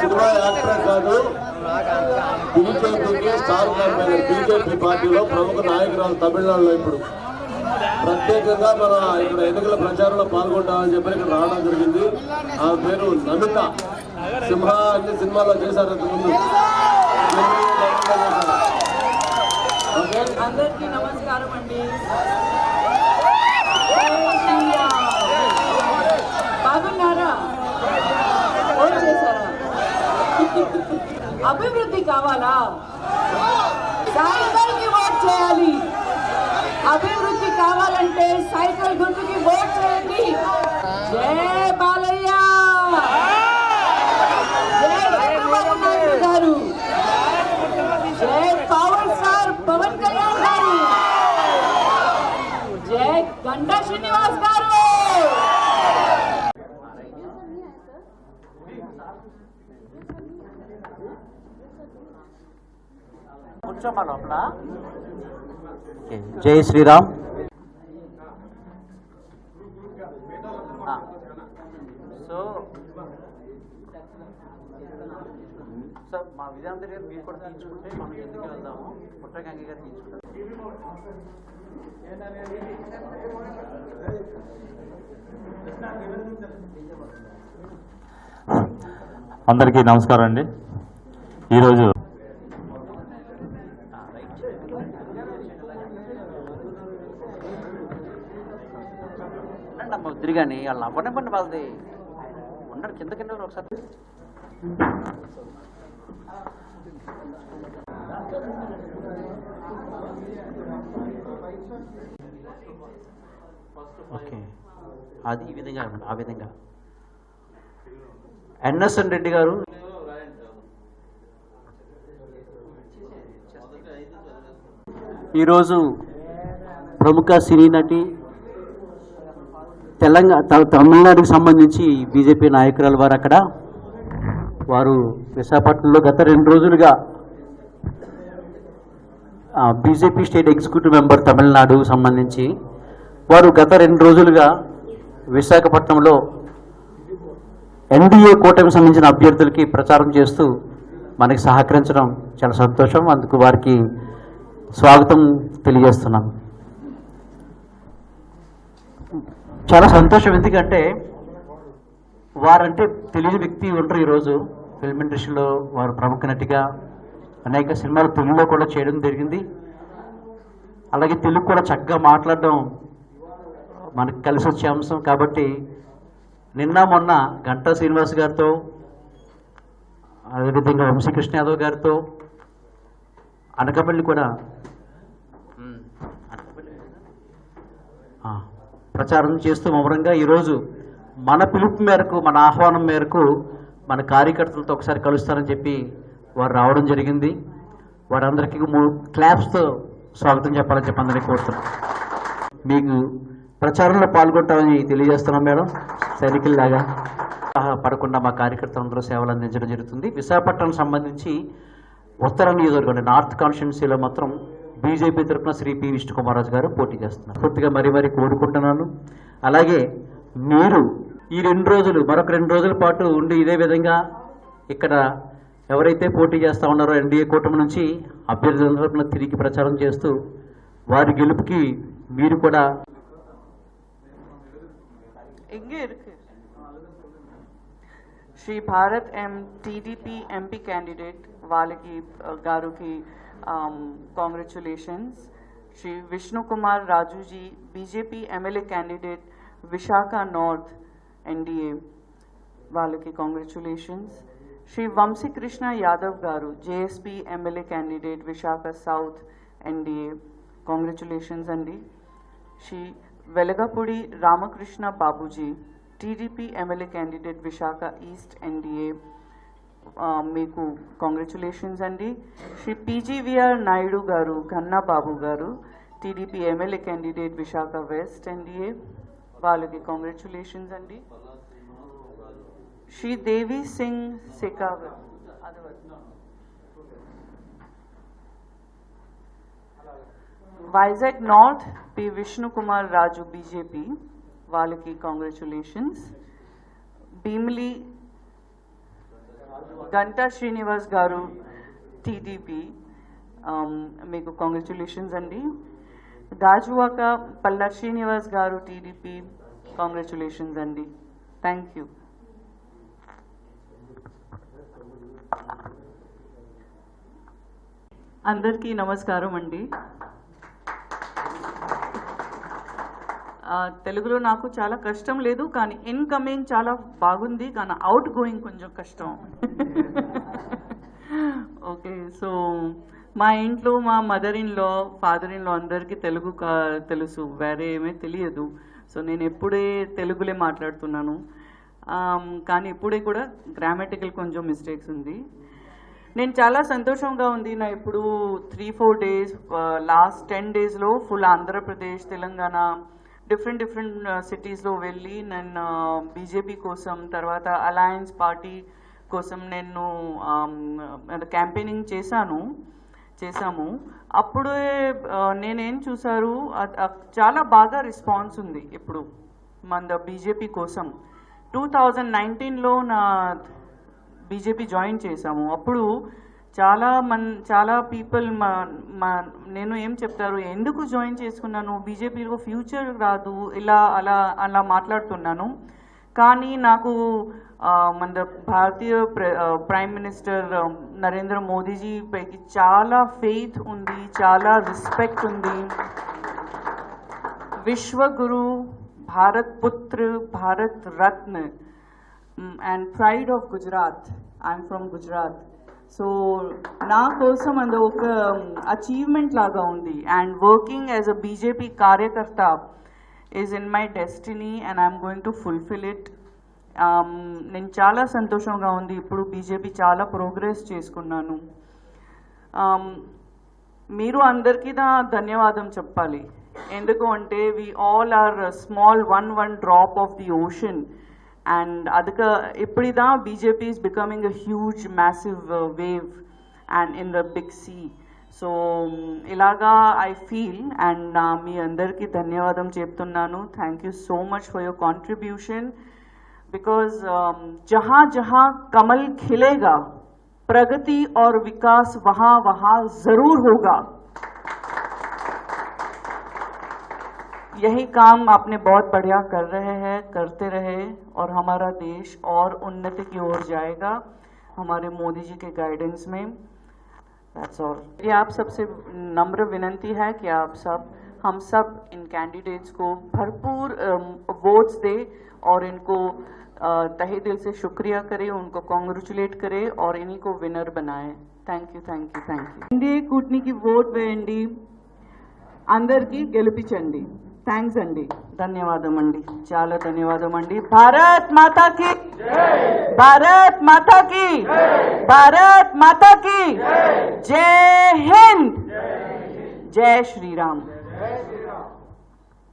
Cinema actor కాదు. బీజేపీకి star campaigner BJP పార్టీలో ప్రముఖ నాయకురాలు తమిళనాడులో ఇప్పుడు. ప్రత్యేకంగా మన ఇక్కడ ఎన్నికల ప్రచారంలో పాల్గొంటామని చెప్పి ఇక్కడ రావడం జరిగింది. ఆ పేరు నమిత. సింహ అన్ని సినిమాల్లో చేశారు ముందు అందరికీ నమస్కారం అండి. అభివృద్ధి కావాలా? సైకిల్కి ఓట్ చేయాలి. అభివృద్ధి కావాలంటే సైకిల్ గుర్తుకి ఓట్ చేయండి. జై చంద్రబాబు నాయుడు గారు జై పవర్ స్టార్ పవన్ కళ్యాణ్ గారు జై గంటా శ్రీనివాస్ గారు కూర్చోమా లోపల. జై శ్రీరామ్. సో సార్ మా విజయాంధ్ర గారు మీరు కూడా తీయించుకుంటే మనం ఎందుకు వెళ్దాము? పుట్టగంగి గారు తీయించుకుంటారు అందరికీ నమస్కారం అండి. ఈరోజు కానీ వాళ్ళు అవ్వనివ్వండి వాళ్ళది. ఉండరు కింద కింద ఒకసారి. ఓకే. అది ఈ విధంగా ఆ విధంగా. ఎన్ఎస్ఎన్ రెడ్డి గారు? ఈరోజు ప్రముఖ సినీ నటి తెలంగాణ తమిళనాడుకు తమిళనాడుకి సంబంధించి బీజేపీ నాయకురాలు వారు అక్కడ. వారు విశాఖపట్నంలో గత రెండు రోజులుగా బీజేపీ స్టేట్ ఎగ్జిక్యూటివ్ మెంబర్ తమిళనాడుకు సంబంధించి వారు గత రెండు రోజులుగా విశాఖపట్నంలో ఎన్డీఏ కూటమి సంబంధించిన అభ్యర్థులకి ప్రచారం చేస్తూ మనకి సహకరించడం చాలా సంతోషం. అందుకు వారికి స్వాగతం తెలియజేస్తున్నాం. చాలా సంతోషం. ఎందుకంటే వారంటే తెలియని వ్యక్తి ఉంటారు ఈరోజు. ఫిల్మ్ ఇండస్ట్రీలో వారు ప్రముఖ నటిగా అనేక సినిమాలు తెలుగులో కూడా చేయడం జరిగింది. అలాగే తెలుగు కూడా చక్కగా మాట్లాడడం మనకు కలిసి వచ్చే అంశం. కాబట్టి నిన్న మొన్న గంటా శ్రీనివాస్ గారితో అదేవిధంగా వంశీకృష్ణ యాదవ్ గారితో అనకపల్లి కూడా. ప్రచారం చేస్తూ మౌనంగా ఈరోజు మన పిలుపు మేరకు మన ఆహ్వానం మేరకు మన కార్యకర్తలతో ఒకసారి కలుస్తారని చెప్పి వారు రావడం జరిగింది. వారందరికీ మూడు క్లాప్స్తో స్వాగతం చెప్పాలని చెప్పి అందరికీ కోరుతున్నాం. మీకు ప్రచారంలో పాల్గొంటామని తెలియజేస్తున్నాం మేడం. సైనికుల్లాగా పడకుండా మా కార్యకర్తలందరూ సేవలు అందించడం జరుగుతుంది. విశాఖపట్నం సంబంధించి ఉత్తర నియోజకవర్గం నార్త్ కాన్స్టిట్యున్సీలో మాత్రం బీజేపీ తరఫున శ్రీ పి. విష్ణుకుమారాజు గారు పోటీ చేస్తున్నారు. పూర్తిగా మరీ మరీ కోరుకుంటున్నాను. అలాగే మీరు ఈ రెండు రోజులు మరొక రెండు రోజుల పాటు ఉండి ఇదే విధంగా ఇక్కడ ఎవరైతే పోటీ చేస్తా ఉన్నారో ఎన్డీఏ కూటమి నుంచి అభ్యర్థుల తరఫున తిరిగి ప్రచారం చేస్తూ వారి గెలుపుకి మీరు కూడా इंगिर Shri Bharat M TDP MP candidate వాళ్ళకి గారుకి congratulations Shri Vishnu Kumar Rajuji BJP MLA candidate Visakha north NDA వాళ్ళకి కాంగ్రాచులేషన్స్ శ్రీ వంశీ కృష్ణ యాదవ్ గారు JSP MLA candidate Visakha south NDA congratulations అండి Shri Velagapudi Ramakrishna Babuji TDP MLA candidate Visakha east NDA మీకు congratulations అండి. Shri PGVR Naidu గారు ఘన్నా బాబు గారు TDP MLA candidate Visakha west NDA వాళ్ళకి congratulations అండి. Shri Devi Singh Shekhawat Vizag north P Vishnu Kumar Raju BJP వాళ్ళకి congratulations Bheemili Ganta Srinivas గారు TDP um, మీకు congratulations అండి. దాజువాక పల్లా శ్రీనివాస్ గారు టీడీపీ కాంగ్రాచులేషన్స్ అండి. థ్యాంక్ యూ అందరికీ నమస్కారం అండి. తెలుగులో నాకు చాలా కష్టం లేదు కానీ ఇన్కమింగ్ చాలా బాగుంది కానీ అవుట్ గోయింగ్ కొంచెం కష్టం. ఓకే సో మా ఇంట్లో మా mother in law father in law అందరికీ తెలుగు కా- తెలుసు వేరే ఏమీ తెలియదు. సో నేను ఎప్పుడే తెలుగులే మాట్లాడుతున్నాను. కానీ ఇప్పుడే కూడా గ్రామాటికల్ కొంచెం మిస్టేక్స్ ఉంది. నేను చాలా సంతోషంగా ఉంది. నా ఇప్పుడు three four days last ten డేస్లో full Andhra Pradesh Telangana different different సిటీస్లో వెళ్ళి నేను బీజేపీ కోసం తర్వాత అలయన్స్ పార్టీ కోసం నేను క్యాంపెయినింగ్ చేశాను చేశాము. అప్పుడే నేనేం చూసారు చాలా బాగా రెస్పాన్స్ ఉంది ఇప్పుడు మన బీజేపీ కోసం. టూ థౌజండ్ నైన్టీన్లో నా బీజేపీ జాయిన్ చేశాము. అప్పుడు చాలా మన్ చాలా పీపుల్ మా మా నేను ఏం చెప్తారు ఎందుకు జాయిన్ చేసుకున్నాను? బీజేపీలో ఫ్యూచర్ రాదు. ఇలా అలా అలా మాట్లాడుతున్నాను. కానీ నాకు మన భారతీయ ప్ర- ప్రైమ్ మినిస్టర్ నరేంద్ర మోదీజీ పైకి చాలా ఫెయిత్ ఉంది చాలా రెస్పెక్ట్ ఉంది. విశ్వగురు భారత్ పుత్ర Bharat Ratna and pride of Gujarat I'm from Gujarat so నా కోసం అది ఒక um, అచీవ్మెంట్ లాగా ఉంది. And working as a BJP కార్యకర్త is in my destiny and I'm going to fulfil it నేను చాలా సంతోషంగా ఉంది. ఇప్పుడు బీజేపీ చాలా ప్రోగ్రెస్ చేసుకున్నాను. Um, మీరు అందరికీ నా ధన్యవాదం చెప్పాలి. ఎందుకు అంటే we all are small one one drop of the ocean and అదక ఇప్పుడిదా BJP is becoming a huge massive wave and in the big sea so ఇలాగా ఐ ఫీల్ అండ్ నా మీ అందరికీ ధన్యవాదం చెప్తున్నాను thank you so much for your contribution because जहां जहां कमल खिलेगा प्रगति और विकास वहां वहां जरूर होगा यही काम आपने बहुत बढ़िया कर रहे हैं करते रहे और हमारा देश और उन्नति की ओर जाएगा हमारे मोदी जी के गाइडेंस में दैट्स ऑल ये आप सबसे नम्र विनंती है कि आप सब हम सब इन कैंडिडेट्स को भरपूर वोट्स दें और इनको अ, तहे दिल से शुक्रिया करें उनको कांग्रेचुलेट करें और इन्हीं को विनर बनाएं thank you thank you thank you NDA కూటమికి ఓట్ వేయండి అందరికీ గెలిపించండి థ్యాంక్స్ అండి. ధన్యవాదం అండి చాలా ధన్యవాదం అండి భారత్ మాతాకి! భారత్ మాతాకి! భారత్ మాతాకి! జై హింద్! జై శ్రీరామ్!